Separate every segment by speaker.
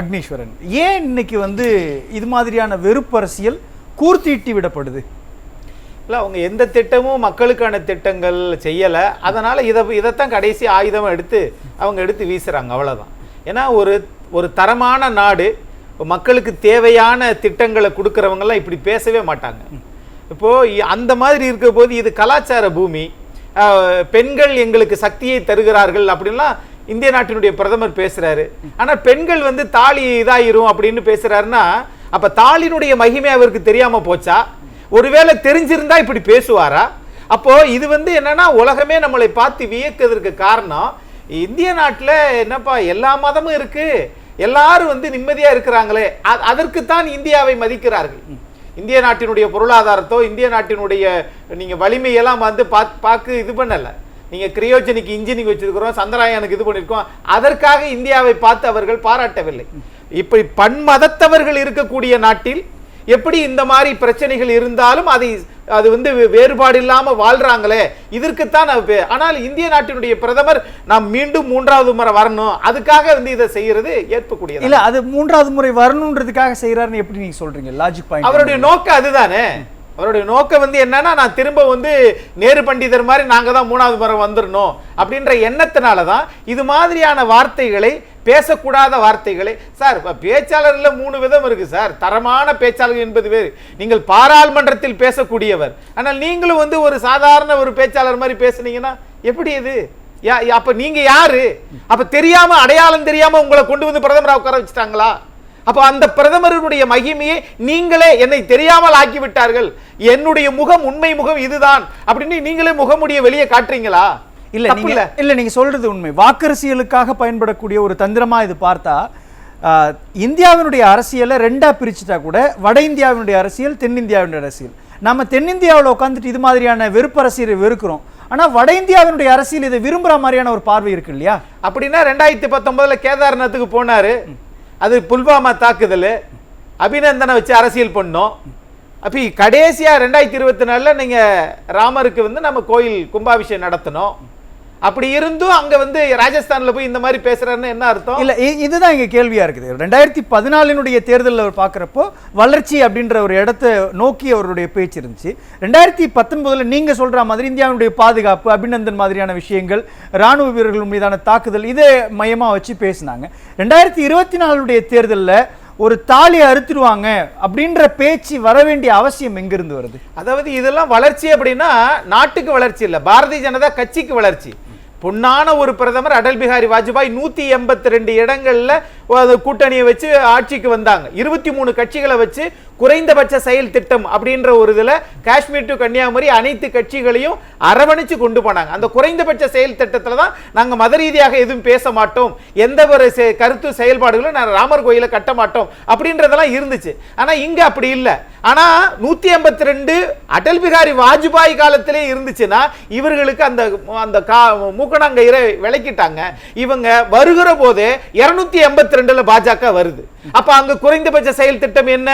Speaker 1: அக்னீஸ்வரன். ஏன் இன்னைக்கு வந்து இது மாதிரியான வெறுப்பரசியல் கூர்த்திட்டு கூர்த்தீட்டி விடப்படுது?
Speaker 2: இல்லை அவங்க எந்த திட்டமும் மக்களுக்கான திட்டங்கள் செய்யலை. அதனால் இதை இதைத்தான் கடைசி ஆயுதம் எடுத்து அவங்க எடுத்து வீசுகிறாங்க அவ்வளோதான் ஏன்னா ஒரு ஒரு தரமான நாடு மக்களுக்கு தேவையான திட்டங்களை கொடுக்குறவங்கெல்லாம் இப்படி பேசவே மாட்டாங்க. இப்போது அந்த மாதிரி இருக்க போது இது கலாச்சார பூமி பெண்கள் எங்களுக்கு சக்தியை தருகிறார்கள் அப்படின்லாம் இந்திய நாட்டினுடைய பிரதமர் பேசுறாரு. ஆனா பெண்கள் வந்து தாலி இதாயிரும் அப்படின்னு பேசுறாருன்னா அப்ப தாலினுடைய மகிமை அவருக்கு தெரியாம போச்சா? ஒருவேளை தெரிஞ்சிருந்தா இப்படி பேசுவாரா? அப்போ இது வந்து என்னன்னா உலகமே நம்மளை பார்த்து வியக்கிறதுக்கு காரணம் இந்திய நாட்டில் என்னப்பா எல்லா மதமும் இருக்கு. எல்லாரும் வந்து நிம்மதியா இருக்கிறாங்களே. அ- அதற்குத்தான் இந்தியாவை மதிக்கிறார்கள். இந்திய நாட்டினுடைய பொருளாதாரத்தோ இந்திய நாட்டினுடைய நீங்க வலிமையெல்லாம் வந்து பாத் பார்க்க இது பண்ணலை. நீங்க கிரியோஜனிக் இன்ஜினிக் வச்சிருக்கிறோம் சந்திராயனுக்கு இது பண்ணிருக்கோம். அதற்காக இந்தியாவை பார்த்து அவர்கள் பாராட்டவில்லை. இப்படி பன்மதத்தவர்கள் இருக்கக்கூடிய நாட்டில் எப்படி இந்த மாதிரி பிரச்சனைகள் இருந்தாலும் அதை அது வந்து வேறுபாடு இல்லாம வாழ்றாங்களே இதற்குத்தான் ஆனால் இந்திய நாட்டினுடைய பிரதமர் நாம் மீண்டும் மூன்றாவது முறை வரணும் அதுக்காக வந்து இதை செய்யறது ஏற்பக்கூடியது
Speaker 1: இல்ல அது மூன்றாவது முறை வரணுன்றதுக்காக செய்யறாருன்னு எப்படி நீங்க சொல்றீங்க? லாஜிக் பாயிண்ட்
Speaker 2: அவருடைய நோக்கம் அதுதானே. அவருடைய நோக்கம் வந்து என்னன்னா நான் திரும்ப வந்து நேரு பண்டிதர் மாதிரி நாங்கள் தான் மூணாவது முறை வந்துடணும் அப்படின்ற எண்ணத்தினால தான் இது மாதிரியான வார்த்தைகளை பேசக்கூடாத வார்த்தைகளை சார் இப்போ பேச்சாளரில் மூணு விதம் இருக்கு சார். தரமான பேச்சாளர் என்பது வேறு. நீங்கள் பாராளுமன்றத்தில் பேசக்கூடியவர். ஆனால் நீங்களும் வந்து ஒரு சாதாரண ஒரு பேச்சாளர் மாதிரி பேசுனீங்கன்னா எப்படி இது? யா- நீங்கள் யாரு? அப்போ தெரியாமல் அடையாளம் தெரியாமல் உங்களை கொண்டு வந்து பிரதமராக உட்கார வச்சுட்டாங்களா? அப்ப அந்த பிரதமருடைய மகிமையை நீங்களே என்னை தெரியாமல் ஆக்கி விட்டார்கள் என்னுடைய முகம் உண்மை முகம் இதுதான். அப்படின்னு நீங்களே முகமுடிய வெளியே காட்டுறீங்களா?
Speaker 1: இல்ல
Speaker 2: இல்ல.
Speaker 1: இல்ல நீங்க சொல்றது உண்மை. வாக்கரசியலுக்காக பயன்படக்கூடிய ஒரு தந்திரமா இது பார்த்தா இந்தியாவினுடைய அரசியலை ரெண்டா பிரிச்சுட்டா கூட வட இந்தியாவினுடைய அரசியல் தென்னிந்தியாவினுடைய அரசியல். நம்ம தென்னிந்தியாவில் உட்காந்துட்டு இது மாதிரியான வெறுப்பு அரசியலை வெறுக்கிறோம். ஆனா வட இந்தியாவினுடைய அரசியல் இதை விரும்புற மாதிரியான ஒரு பார்வை இருக்கு இல்லையா?
Speaker 2: அப்படின்னா ரெண்டாயிரத்தி பத்தொன்பதுல கேதார்நாத்துக்கு போனாரு. அது புல்வாமா தாக்குதல் அபிநந்தனை வச்சு அரசியல் பண்ணோம். அப்போ கடைசியாக ரெண்டாயிரத்தி இருபத்தி நாலில் நீங்கள் ராமருக்கு வந்து நம்ம கோயில் கும்பாபிஷேகம் நடத்தினோம். அப்படி இருந்தும் அங்க வந்து ராஜஸ்தான்ல போய் இந்த மாதிரி பேசுறாருன்னு என்ன அர்த்தம்?
Speaker 1: இல்ல இதுதான் இங்க கேள்வியா இருக்குது. ரெண்டாயிரத்தி பதினாலினுடைய தேர்தலில் அவர் பார்க்குறப்போ வளர்ச்சி அப்படின்ற ஒரு இடத்தை நோக்கி அவருடைய பேச்சு இருந்துச்சு. ரெண்டாயிரத்தி பத்தொன்பதுல நீங்க சொல்ற மாதிரி இந்தியாவுடைய பாதுகாப்பு அபிநந்தன் மாதிரியான விஷயங்கள் ராணுவ வீரர்கள் மீதான தாக்குதல் இதை மையமா வச்சு பேசினாங்க. ரெண்டாயிரத்தி இருபத்தி நாலுடைய தேர்தலில் ஒரு தாலி அறுத்துடுவாங்க அப்படின்ற பேச்சு வர வேண்டிய அவசியம் எங்கிருந்து வருது?
Speaker 2: அதாவது இதெல்லாம் வளர்ச்சி அப்படின்னா நாட்டுக்கு வளர்ச்சி இல்ல பாரதிய ஜனதா கட்சிக்கு வளர்ச்சி. பொன்னான ஒரு பிரதமர் அடல் பிஹாரி வாஜ்பாய் நூத்தி எண்பத்தி ரெண்டு இடங்கள்ல கூட்டணியை வச்சு ஆட்சிக்கு வந்தாங்க. இருபத்தி மூணு கட்சிகளை வச்சு குறைந்தபட்ச செயல் திட்டம் அப்படின்ற ஒரு இதுல காஷ்மீர் டு கன்னியாகுமரி அனைத்து கட்சிகளையும் அரவணைச்சு கொண்டு போனாங்க. அந்த குறைந்தபட்ச செயல் திட்டத்துல தான் நாங்க மத ரீதியாக எதுவும் பேச மாட்டோம். எந்த ஒரு செ- கருத்து செயல்பாடுகளும் நான் ராமர் கோயிலை கட்ட மாட்டோம் அப்படின்றதெல்லாம் இருந்துச்சு. ஆனா இங்க அப்படி இல்லை. ஆனா நூத்தி எண்பத்தி ரெண்டு அடல் பிஹாரி வாஜ்பாய் காலத்திலே இருந்துச்சுன்னா இவர்களுக்கு அந்த அந்த கா மூக்கணாங்கயிறை விளக்கிட்டாங்க. இவங்க வருகிற போதே இருநூத்தி எண்பத்தி ரெண்டுல பாஜக வருது. அப்ப அங்க குறைந்தபட்ச செயல் திட்டம் என்ன?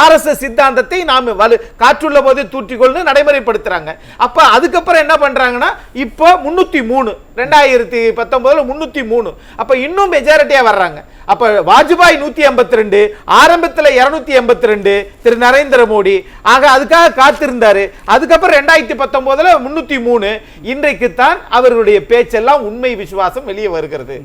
Speaker 2: ஆர்எஸ்எஸ் சித்தாந்தத்தை நாம் வலு காற்றுள்ள போதே தூற்றிக்கொள்னு நடைமுறைப்படுத்துறாங்க. அப்ப அதுக்கப்புறம் என்ன பண்றாங்கன்னா இப்போ முன்னூத்தி மூணு ரெண்டாயிரத்தி பத்தொன்பதுல முன்னூத்தி மூணு. அப்ப இன்னும் மெஜாரிட்டியா வர்றாங்க. அப்ப வாஜ்பாய் நூத்தி எண்பத்தி ரெண்டு ஆரம்பத்தில் இருநூத்தி எண்பத்தி ரெண்டு திரு நரேந்திர மோடி. ஆக அதுக்காக காத்திருந்தாரு. அதுக்கப்புறம் ரெண்டாயிரத்தி பத்தொன்பதுல முன்னூத்தி மூணு. இன்றைக்கு தான் அவர்களுடைய பேச்செல்லாம் உண்மை விசுவாசம் வெளியே வருகிறது.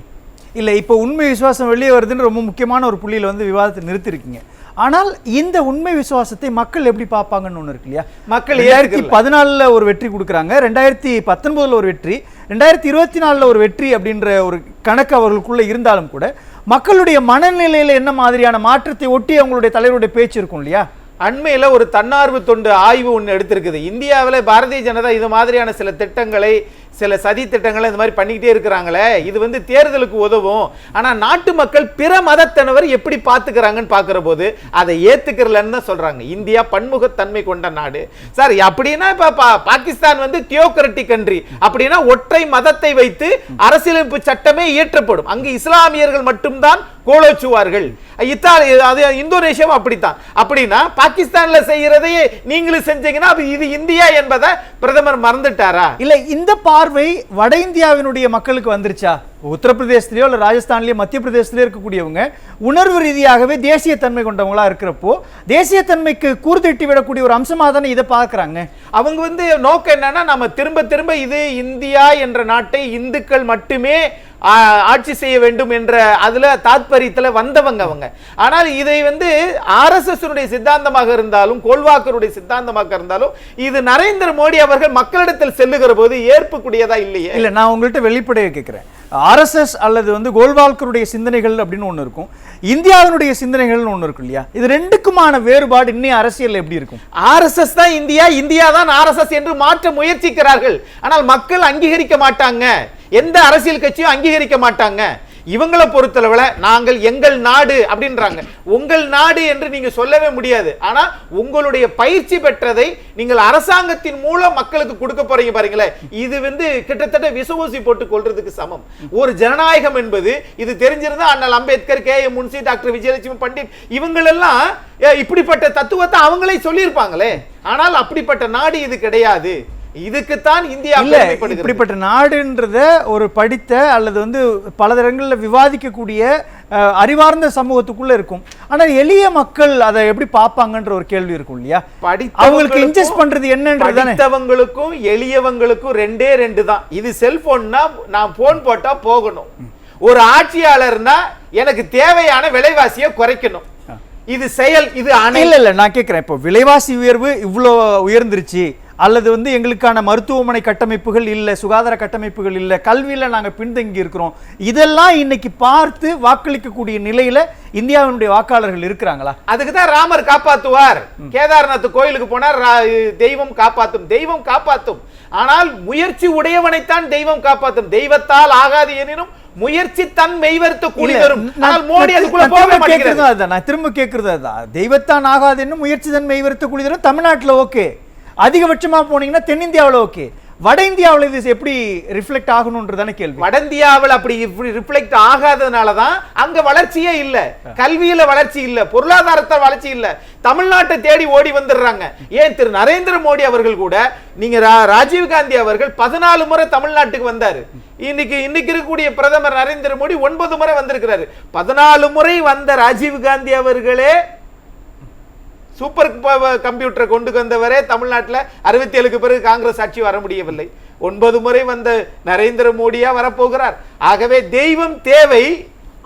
Speaker 1: இல்ல இப்போ உண்மை விசுவாசம் வெளியே வருதுன்னு ரொம்ப முக்கியமான ஒரு புள்ளியில வந்து விவாதத்தை நிறுத்திருக்கீங்க. ஆனால் இந்த உண்மை விசுவாசத்தை மக்கள் எப்படி பார்ப்பாங்கன்னு ஒண்ணு இருக்கு இல்லையா?
Speaker 2: மக்கள்
Speaker 1: ரெண்டாயிரத்தி
Speaker 2: ஏத்துக்கல.
Speaker 1: பதினாலுல ஒரு வெற்றி கொடுக்குறாங்க ரெண்டாயிரத்தி பத்தொன்பதுல ஒரு வெற்றி ரெண்டாயிரத்தி இருபத்தி நாலுல ஒரு வெற்றி அப்படின்ற ஒரு கணக்கு அவர்களுக்குள்ள இருந்தாலும் கூட மக்களுடைய மனநிலையில என்ன மாதிரியான மாற்றத்தை ஒட்டி அவங்களுடைய தலைவருடைய பேச்சு இருக்கும் இல்லையா?
Speaker 2: அண்மையில ஒரு தன்னார்வ தொண்டு ஆய்வு ஒன்று எடுத்திருக்குது. இந்தியாவில் பாரதிய ஜனதா இது மாதிரியான சில திட்டங்களை சில சதி திட்டங்களை இந்த மாதிரி பண்ணிக்கிட்டே இருக்கிறாங்களே இது வந்து தேர்தலுக்கு உதவும். ஆனால் நாட்டு மக்கள் பிற மதத்தினவர் எப்படி பார்த்துக்கிறாங்கன்னு பார்க்குற போது அதை ஏற்றுக்கிறலன்னு தான் சொல்கிறாங்க இந்தியா பன்முகத்தன்மை கொண்ட நாடு. சார் அப்படின்னா இப்போ பா- பாகிஸ்தான் வந்து தியோக்ரட்டிக் கண்ட்ரி அப்படின்னா ஒற்றை மதத்தை வைத்து அரசியலமைப்பு சட்டமே இயற்றப்படும். அங்கு இஸ்லாமியர்கள் மட்டும்தான் கோலோச்சுவார்கள். இத்தாலி அது இந்தோனேஷியாவும் அப்படித்தான். அப்படின்னா பாகிஸ்தான்ல செய்யறதையே நீங்களும் செஞ்சீங்கன்னா அப்ப இது இந்தியா என்பதை பிரதமர் மறந்துட்டாரா?
Speaker 1: இல்ல இந்த பா பார்வை வட இந்தியாவினுடைய மக்களுக்கு வந்துருச்சா? உத்தரப்பிரதேசத்திலேயோ இல்லை ராஜஸ்தான்லேயோ மத்திய பிரதேசத்திலேயோ இருக்கக்கூடியவங்க உணர்வு ரீதியாகவே தேசியத்தன்மை கொண்டவங்களாக இருக்கிறப்போ தேசியத்தன்மைக்கு கூர்தட்டி விடக்கூடிய ஒரு அம்சமாக தானே இதை பார்க்குறாங்க.
Speaker 2: அவங்க வந்து நோக்கம் என்னன்னா நம்ம திரும்ப திரும்ப இது இந்தியா என்ற நாட்டை இந்துக்கள் மட்டுமே ஆட்சி செய்ய வேண்டும் என்ற அதுல தாத்பரியத்தில் வந்தவங்க அவங்க. ஆனால் இதை வந்து ஆர்எஸ்எஸ்னுடைய சித்தாந்தமாக இருந்தாலும் கோல்வாக்கருடைய சித்தாந்தமாக இருந்தாலும் இது நரேந்திர மோடி அவர்கள் மக்களிடத்தில் செல்லுகிற போது ஏற்புக்கூடியதா இல்லையே?
Speaker 1: இல்லை நான் உங்கள்கிட்ட வெளிப்படையை கேட்குறேன் ஆர்எஸ்எஸ் அல்லது வந்து கோல்வால்கருடைய சிந்தனைகள் அப்படின்னு ஒன்று இருக்கும். இந்தியாவினுடைய சிந்தனைகள்னு ஒன்று இருக்கும் இல்லையா? இது ரெண்டுக்குமான வேறுபாடு இன்னும் அரசியல் எப்படி இருக்கும்?
Speaker 2: ஆர்எஸ்எஸ் தான் இந்தியா இந்தியா தான் ஆர்எஸ்எஸ் என்று மாற்ற முயற்சிக்கிறார்கள். ஆனால் மக்கள் அங்கீகரிக்க மாட்டாங்க. எந்த அரசியல் கட்சியும் அங்கீகரிக்க மாட்டாங்க. இவங்களை பொறுத்தளவில் நாங்கள் எங்கள் நாடு அப்படின்றாங்க. உங்கள் நாடு என்று நீங்க சொல்லவே முடியாது. ஆனா உங்களுடைய பயிற்சி பெற்றதை நீங்கள் அரசாங்கத்தின் மூலம் மக்களுக்கு கொடுக்க போறீங்க பாருங்களேன். இது வந்து கிட்டத்தட்ட விசுவூசி போட்டு கொள்றதுக்கு சமம். ஒரு ஜனநாயகம் என்பது இது தெரிஞ்சிருந்தா அண்ணல் Ambedkar K M Munshi doctor Vijayalakshmi Pandit இவங்களெல்லாம் ஏ, இப்படிப்பட்ட தத்துவத்தை அவங்களே சொல்லியிருப்பாங்களே. ஆனால் அப்படிப்பட்ட நாடு இது கிடையாது. இதுக்குத்தான் இந்தியா
Speaker 1: இல்ல. இப்படிப்பட்ட நாடுன்றத ஒரு படித்த அல்லது வந்து பல இடங்களில் விவாதிக்கக்கூடிய அறிவார்ந்த சமூகத்துக்குள்ள இருக்கும். ஆனா எளிய மக்கள் அதை எப்படி பார்ப்பாங்கன்ற ஒரு கேள்வி இருக்கும் இல்லையா? அவங்களுக்கு இன்ஜஸ்ட் பண்றது என்னன்றது தானே?
Speaker 2: படித்தவங்களுக்கும் எளியவங்களுக்கும் ரெண்டே ரெண்டு தான். இது செல்போன்னா நான் போன் போட்டா போகணும். ஒரு ஆட்சியாளர்னா எனக்கு தேவையான விலைவாசியை குறைக்கணும். இது செயல் இது அணை
Speaker 1: இல்ல இல்ல நான் கேட்கிறேன் இப்போ விலைவாசி உயர்வு இவ்வளோ உயர்ந்துருச்சு. அல்லது வந்து எங்களுக்கான மருத்துவமனை கட்டமைப்புகள் இல்லை சுகாதார கட்டமைப்புகள் இல்லை கல்வியில நாங்க பின்தங்கி இருக்கிறோம். இதெல்லாம் இன்னைக்கு பார்த்து வாக்களிக்கக்கூடிய நிலையில இந்தியாவினுடைய வாக்காளர்கள் இருக்கிறாங்களா?
Speaker 2: அதுக்கு தான் ராமர் காப்பாத்துவார். கேதார்நாத் கோயிலுக்கு போனார் தெய்வம் காப்பாத்தும் தெய்வம் காப்பாத்தும். ஆனால் முயற்சி உடையவனைத்தான் தெய்வம் காப்பாத்தும். தெய்வத்தால் ஆகாது எனினும் முயற்சி தன் மெய்வருத்த கூலி தரும். ஆனால் மோடி அதுக்குள்ள
Speaker 1: திரும்ப
Speaker 2: போக மாட்டேங்கிறது.
Speaker 1: நான் திரும்ப கேட்கறது அதுதான் தெய்வத்தான் ஆகாதுன்னு முயற்சி தன்மை இவர்த்த குளிதரும் தமிழ்நாட்டுல ஓகே. அதிகபட்சமா போனீங்கன்னா தென்னிந்தியாவுல ஓகே. வட இந்தியாவுல இது எப்படி ரிஃப்ளெக்ட் ஆகணும்ன்றதான கேள்வி.
Speaker 2: வட இந்தியாவில் அப்படி இப்படி ரிஃப்ளெக்ட் ஆகாததுனால தான் அங்க வளர்ச்சியே இல்ல. கல்வியில வளர்ச்சி இல்ல. பொருளாதாரத்துல வளர்ச்சி இல்ல. தமிழ்நாட்டை தேடி ஓடி வந்துடுறாங்க. ஏன் திரு நரேந்திர மோடி அவர்கள் கூட நீங்க ரா- ராஜீவ் காந்தி அவர்கள் பதினாலு முறை தமிழ்நாட்டுக்கு வந்தாரு. இன்னைக்கு இன்னைக்கு இருக்கக்கூடிய பிரதமர் நரேந்திர மோடி ஒன்பது முறை வந்திருக்கிறாரு. பதினாலு முறை வந்த ராஜீவ் காந்தி அவர்களே சூப்பர் கம்ப்யூட்டரை கொண்டு வந்தவரே தமிழ்நாட்டில் அறுபத்தி ஏழுக்கு பிறகு காங்கிரஸ் ஆட்சி வர முடியவில்லை. ஒன்பது முறை வந்த நரேந்திர மோடியா வரப்போகிறார். ஆகவே தெய்வம் தேவை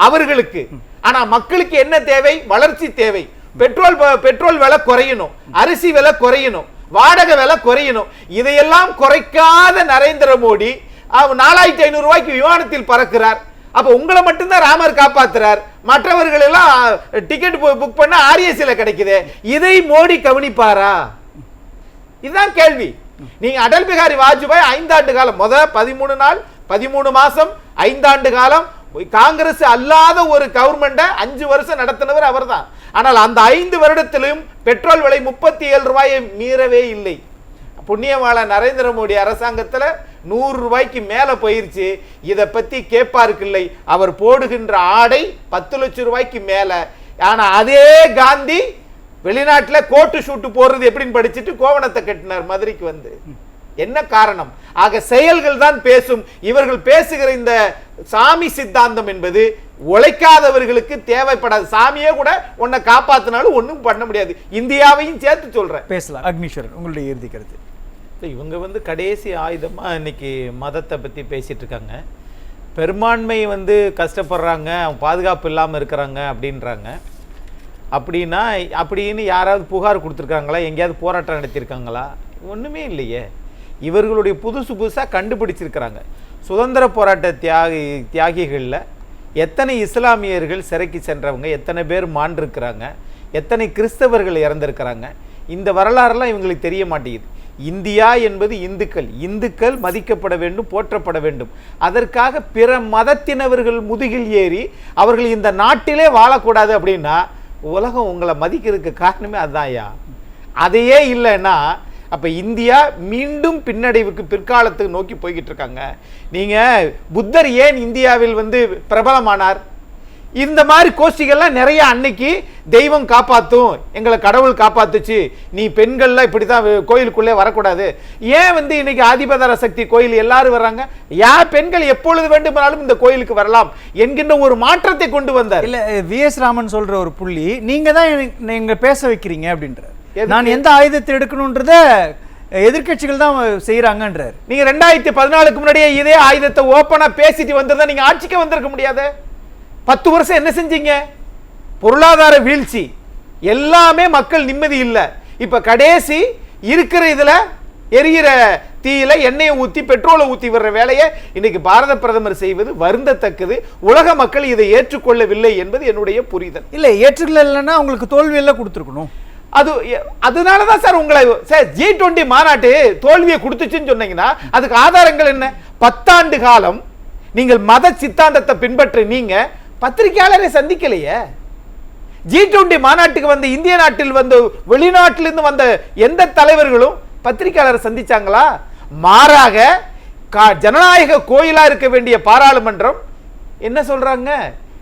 Speaker 2: அவர்களுக்கு. ஆனா மக்களுக்கு என்ன தேவை? வளர்ச்சி தேவை. பெட்ரோல் பெட்ரோல் விலை குறையணும். அரிசி விலை குறையணும். வாடகை விலை குறையணும். இதையெல்லாம் குறைக்காத நரேந்திர மோடி நாலாயிரத்தி ஐநூறு ரூபாய்க்கு விமானத்தில் பறக்கிறார். அப்போ உங்களை மட்டும்தான் ராமர் காப்பாத்துறார். மற்றவர்கள் எல்லாம் டிக்கெட் புக் பண்ண ஆர்எஸ்சியில் கிடைக்குது. இதை மோடி கவனிப்பாரா? இதுதான் கேள்வி. நீங்க அடல் பிகாரி வாஜ்பாய் ஐந்தாண்டு காலம் முத பதிமூணு நாள் பதிமூணு மாசம் ஐந்தாண்டு காலம் காங்கிரஸ் அல்லாத ஒரு கவர்மெண்ட்டை அஞ்சு வருஷம் நடத்தினவர் அவர்தான். ஆனால் அந்த ஐந்து வருடத்திலும் பெட்ரோல் விலை முப்பத்தி ஏழு ரூபாயை மீறவே இல்லை. புண்ணியவாள நரேந்திர மோடி அரசாங்கத்தில் நூறு ரூபாய்க்கு மேலே போயிருச்சு. இதை பற்றி கேட்பாருக்கு இல்லை அவர் போடுகின்ற ஆடை பத்து லட்சம் ரூபாய்க்கு மேலே. ஆனால் அதே காந்தி வெளிநாட்டில் கோட்டு ஷூட்டு போடுறது எப்படின்னு படிச்சுட்டு கோவணத்தை கட்டினார் மதுரைக்கு வந்து. என்ன காரணம்? ஆக செயல்கள் தான் பேசும். இவர்கள் பேசுகிற இந்த சாமி சித்தாந்தம் என்பது உழைக்காதவர்களுக்கு தேவைப்படாது. சாமியே கூட உன்னை காப்பாத்தினாலும் ஒன்றும் பண்ண முடியாது. இந்தியாவையும் சேர்த்து சொல்றேன்.
Speaker 1: பேசலாம். அக்னீஸ்வரன் உங்களுடைய இறுதி கருத்து.
Speaker 2: இல்ல, இவங்க வந்து கடைசி ஆயுதமாக இன்னைக்கு மதத்தை பற்றி பேசிகிட்டு இருக்காங்க. பெரும்பான்மை வந்து கஷ்டப்படுறாங்க அவங்க பாதுகாப்பு இல்லாமல் இருக்கிறாங்க அப்படின்றாங்க. அப்படின்னா அப்படின்னு யாராவது புகார் கொடுத்துருக்காங்களா? எங்கேயாவது போராட்டம் நடத்தியிருக்காங்களா? ஒன்றுமே இல்லையே. இவர்களுடைய புதுசு புதுசாக கண்டுபிடிச்சிருக்கிறாங்க. சுதந்திர போராட்ட தியாகி தியாகிகளில் எத்தனை இஸ்லாமியர்கள் சிறைக்கு சென்றவங்க எத்தனை பேர் மாண்டிருக்கிறாங்க எத்தனை கிறிஸ்தவர்கள் இறந்திருக்கிறாங்க இந்த வரலாறுலாம் இவங்களுக்கு தெரிய மாட்டேங்குது. இந்தியா என்பது இந்துக்கள். இந்துக்கள் மதிக்கப்பட வேண்டும் போற்றப்பட வேண்டும். அதற்காக பிற மதத்தினவர்கள் முதுகில் ஏறி அவர்கள் இந்த நாட்டிலே வாழக்கூடாது அப்படின்னா உலகம் உங்களை மதிக்கிறதுக்கு காரணமே அதுதான்யா அதையே இல்லைன்னா அப்போ இந்தியா மீண்டும் பின்னடைவுக்கு பிற்காலத்துக்கு நோக்கி போய்கிட்டு இருக்காங்க. நீங்கள் புத்தர் ஏன் இந்தியாவில் வந்து பிரபலமானார்? இந்த மாதிரி கோஷ்டிகள்லாம் நிறைய அன்னைக்கு தெய்வம் காப்பாத்தும் எங்களை கடவுள் காப்பாத்துச்சு நீ பெண்கள்லாம் இப்படிதான் வே- கோயிலுக்குள்ளே வரக்கூடாது. ஏன் வந்து இன்னைக்கு ஆதிபதர சக்தி கோயில் எல்லாரும் வர்றாங்க? யார் பெண்கள் எப்பொழுது வேண்டுமானாலும் இந்த கோயிலுக்கு வரலாம் என்கின்ற ஒரு மாற்றத்தை கொண்டு வந்தார்.
Speaker 1: இல்ல வி எஸ் ராமன் சொல்ற ஒரு புள்ளி நீங்க தான் நீங்க பேச வைக்கிறீங்க அப்படின்ற? நான் எந்த ஆயுதத்தை எடுக்கணுன்றத எதிர்க்கட்சிகள் தான் செய்யறாங்கன்றார்
Speaker 2: நீங்க ரெண்டாயிரத்தி பதினாலுக்கு முன்னாடியே இதே ஆயுதத்தை ஓப்பனா பேசிட்டு வந்திருந்தா நீங்க ஆட்சிக்கு வந்திருக்க முடியாது? பத்து வருஷம் என்ன செஞ்சீங்க? பொருளாதார வீழ்ச்சி. எல்லாமே மக்கள் நிம்மதி இல்ல. இப்ப கடைசி இருக்கிற இதுல எரியிற தீயில எண்ணெயை ஊத்தி பெட்ரோலை ஊத்தி வர்ற வேலையை இன்னைக்கு பாரத பிரதமர் செய்வது வருந்தத்தக்கது. உலக மக்கள் இதை ஏற்றுக்கொள்ளவில்லை என்பது என்னுடைய புரிதல்.
Speaker 1: இல்ல ஏற்றுக்கல இல்லைன்னா உங்களுக்கு தோல்வி எல்லாம் கொடுத்துருக்கணும்.
Speaker 2: அது எ- அதனாலதான் சார் உங்களை சார் ஜி டுவெண்ட்டி மாநாட்டு தோல்வியை கொடுத்துச்சுன்னு சொன்னீங்கன்னா அதுக்கு ஆதாரங்கள் என்ன? பத்தாண்டு காலம் நீங்கள் மத சித்தாந்தத்தை பின்பற்ற நீங்க பத்திரிகையாளரை சந்திக்கலையே? ஜி டுவெண்டி மாநாட்டுக்கு வந்த இந்திய நாட்டில் வந்து வெளிநாட்டிலிருந்து வந்த எந்த தலைவர்களும் பத்திரிகையாளரை சந்திச்சாங்களா? மாறாக கா- ஜனநாயக கோயிலா இருக்க வேண்டிய பாராளுமன்றம் என்ன சொல்றாங்க?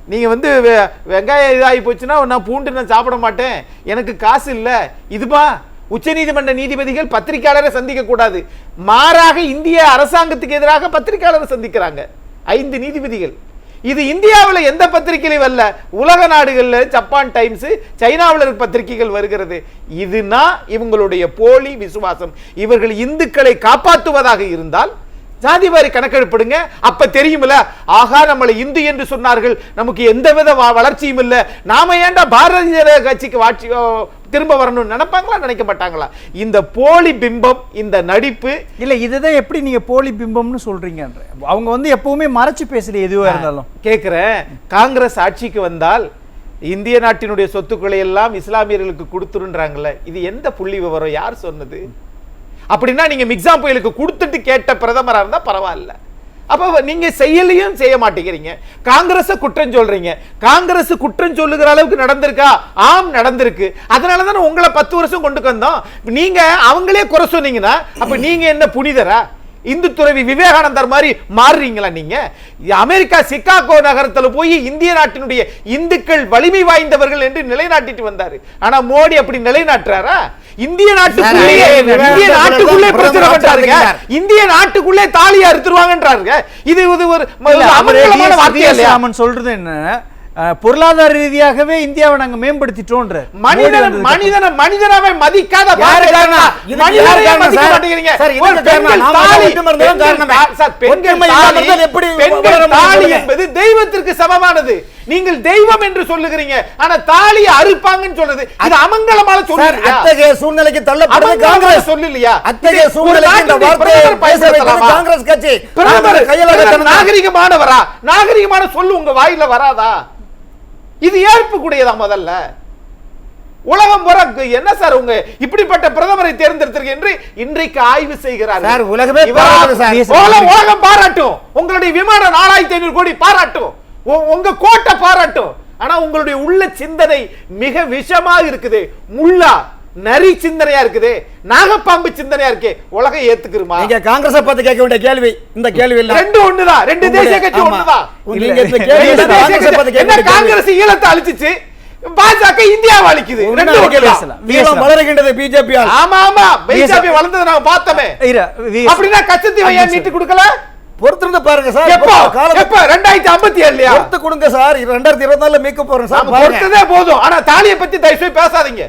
Speaker 2: நீங்க வந்து வெ- வெங்காயம் இதாகி போச்சுன்னா நான் பூண்டு நான் சாப்பிட மாட்டேன். எனக்கு காசு இல்லை. இதுமா உச்சநீதிமன்ற நீதிபதிகள் பத்திரிகையாளரை சந்திக்க கூடாது. மாறாக இந்திய அரசாங்கத்துக்கு எதிராக பத்திரிகையாளரை சந்திக்கிறாங்க. ஐந்து நீதிபதிகள். இது இந்தியாவில் எந்த பத்திரிகையிலும் வரல உலக நாடுகளில் ஜப்பான் டைம்ஸ் சைனாவில் இருக்க பத்திரிகைகள் வருகிறது. இதுனா இவங்களுடைய போலி விசுவாசம். இவர்கள் இந்துக்களை காப்பாற்றுவதாக இருந்தால் ஜாதிவாரி கணக்கெடுப்படுங்க. அப்ப தெரியுமில்ல ஆகா நம்மளை இந்து என்று சொன்னார்கள். நமக்கு எந்தவித வ- வளர்ச்சியும் இல்லை. நாம ஏன்டா பாரதிய ஜனதா கட்சிக்கு வாட்சி திரும்ப வரணும்னு நினைப்பாங்களா நினைக்க மாட்டாங்களா இந்த போலி பிம்பம் இந்த நடிப்பு.
Speaker 1: இல்ல இதுதான் எப்படி நீங்க போலி பிம்பம்னு சொல்றீங்கன்ற அவங்க வந்து எப்பவுமே மறைச்சு பேசல எதுவா இருந்தாலும்.
Speaker 2: கேட்கிறேன் காங்கிரஸ் ஆட்சிக்கு வந்தால் இந்திய நாட்டினுடைய சொத்துக்களை எல்லாம் இஸ்லாமியர்களுக்கு கொடுத்துருன்றாங்கல்ல. இது எந்த புள்ளி விவரம்? யார் சொன்னது? அப்படின்னா நீங்க மிக்ஸாம் புயலுக்கு கொடுத்துட்டு கேட்ட பிரதமரா இருந்தா பரவாயில்ல. அப்போ நீங்கள் செய்யலையும் செய்ய மாட்டேங்கிறீங்க. காங்கிரஸை குற்றம் சொல்கிறீங்க காங்கிரஸ் குற்றம் சொல்லுகிற அளவுக்கு நடந்திருக்கா? ஆம் நடந்திருக்கு. அதனால தானே உங்களை பத்து வருஷம் கொண்டு வந்தோம். நீங்கள் அவங்களே குறை சொன்னீங்கன்னா அப்போ நீங்கள் என்ன புனிதரா? இந்து துறவி விவேகானந்தர் மாதிரி மாறுறீங்களா நீங்க? அமெரிக்கா சிகாகோ நகரத்தில் போய் இந்திய நாட்டினுடைய இந்துக்கள் வலிமை வாய்ந்தவர்கள் என்று நிலைநாட்டிட்டு வந்தாரு. ஆனா மோடி அப்படி நிலைநாட்டுறாரா? இந்திய நாட்டுக்குள்ளேயே
Speaker 3: சார்,
Speaker 2: இந்திய நாட்டுக்குள்ளே பிரச்சனை பண்றாருங்க. இந்திய நாட்டுக்குள்ளே தாலியை அறுத்துருவாங்கன்றாருங்க. இது இது ஒரு
Speaker 1: வி.எஸ்.
Speaker 2: வார்த்தை இல்லையா?
Speaker 1: ராமன் சொல்றது என்ன? பொருளாதார ரீதியாகவே இந்தியாவை நாங்க மேம்படுத்திட்டோன்ற.
Speaker 2: மனிதன் மனிதனை மனிதனாவே மதிக்காத பெண்கள் தாலி, தாலி, தாலி. என்பது தெய்வத்திற்கு சமமானது. நீங்கள் தெய்வம் என்று சொல்லுகிறீங்க. ஆனா தாலி அறுப்பாங்கன்னு சொல்றது இது அமங்கலமான சொல்லுங்க
Speaker 3: அத்தகைய சூழ்நிலைக்கு
Speaker 2: அமங்கலமான
Speaker 3: காங்கிரஸ்.
Speaker 2: சொல்லலையா?
Speaker 3: அத்தகைய சூழ்நிலைக்கு இந்த வார்த்தையை பேச? காங்கிரஸ் கட்சி.
Speaker 2: பிரதமர்
Speaker 3: கையில்
Speaker 2: நாகரிகமானவரா? நாகரிகமான சொல்லு உங்க வாயில வராதா? இது ஏற்புக்குடையதா முதல்ல? உலகம் பூரா என்ன சார் உங்க இப்படிப்பட்ட பிரதமரை தேர்ந்தெடுத்திருக்க என்று இன்றைக்கு ஆய்வு செய்கிறார்
Speaker 3: சார், உலகமே.
Speaker 2: உலகம் பாராட்டும். உங்களுடைய விமானம் நாலாயிரத்தி ஐநூறு கோடி பாராட்டும். உங்க கோட்டை பாராட்டும். ஆனா உங்களுடைய உள்ள சிந்தனை மிக விஷமா இருக்குது. முள்ளா நரி சிந்தனையா இருக்குது. நாகப்பாம்பு சிந்தனையா இருக்கே. உலகம் ஏத்துக்குருமா?
Speaker 3: நீங்க காங்கிரஸ் பார்த்து கேட்க வேண்டிய கேள்வி இந்த கேள்வி இல்ல.
Speaker 2: ரெண்டு ஒண்ணுதான் ரெண்டு தேசிய கட்சி. ஒண்ணுதான்
Speaker 3: காங்கிரஸை
Speaker 2: என்ன ஈழத்தை அழிச்சிச்சு? பாஜக இந்தியாவை அழிக்குது. ரெண்டு.
Speaker 3: ஈழம் வளருகின்றது பிஜேபி
Speaker 2: ஆமா ஆமா. பிஜேபி வளர்ந்ததை நாங்க பார்த்தோமே. அப்படின்னா கச்சத்தீவை ஏன் மீட்டு கொடுக்கல?
Speaker 3: பொறுத்திருந்து பாருங்க சார்.
Speaker 2: எப்போ? எப்போ? ரெண்டாயிரத்தி ஐம்பத்தி ஏழுலயா?
Speaker 3: பொறுத்து கொடுங்க சார். ரெண்டாயிரத்தி இருபத்தி நாலுல மீட்க போறோம் சார்.
Speaker 2: பொறுத்ததே போதும். ஆனா தாலியை பத்தி தயவு செய்து பேசாதீங்க